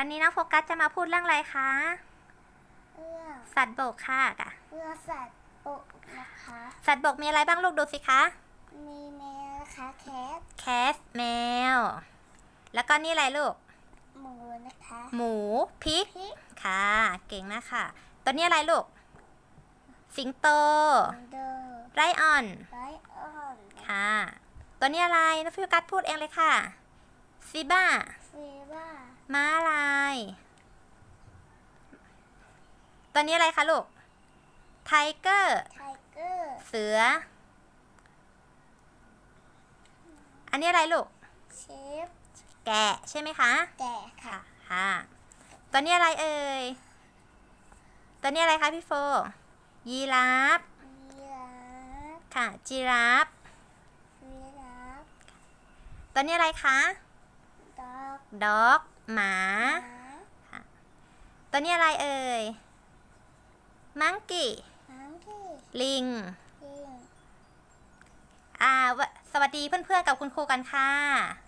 วันนี้น้องโฟกัสจะมาพูดเรื่องอะไรคะ เรื่องสัตว์บกค่ะกะเรื่องสัตว์บกนะคะ สัตว์บกมีอะไรบ้างลูกดูสิคะ มีแมวนะคะแคท แคสแมว แล้วก็นี่อะไรลูก หมูนะคะ หมูพริกพริก ค่ะ เก่งมากค่ะ ตัวนี้อะไรลูก สิงโตเดอร์ไรออน ไรออน ค่ะ ตัวนี้อะไรน้องฟิวกัสพูดเองเลยค่ะ ซิบ้าฟีว่าม้าลายตัวนี้อะไรคะลูก ไทเกอร์ ไทเกอร์เสือ อันนี้อะไรลูก เชฟแกะใช่ไหมคะ แกะค่ะ ค่ะตัวนี้อะไรเอ่ยตัวนี้อะไรคะพี่โฟ ยีราฟ ยีราฟค่ะ จีราฟยีราฟตัวนี้อะไรคะ ด็อกด็อกหมาหมาตัวนี้อะไรเอ่ยมังกี้น้ำที่ลิงยิง อ่าวะสวัสดีเพื่อนๆกับคุณครูกันค่ะสวัสดีค่ะ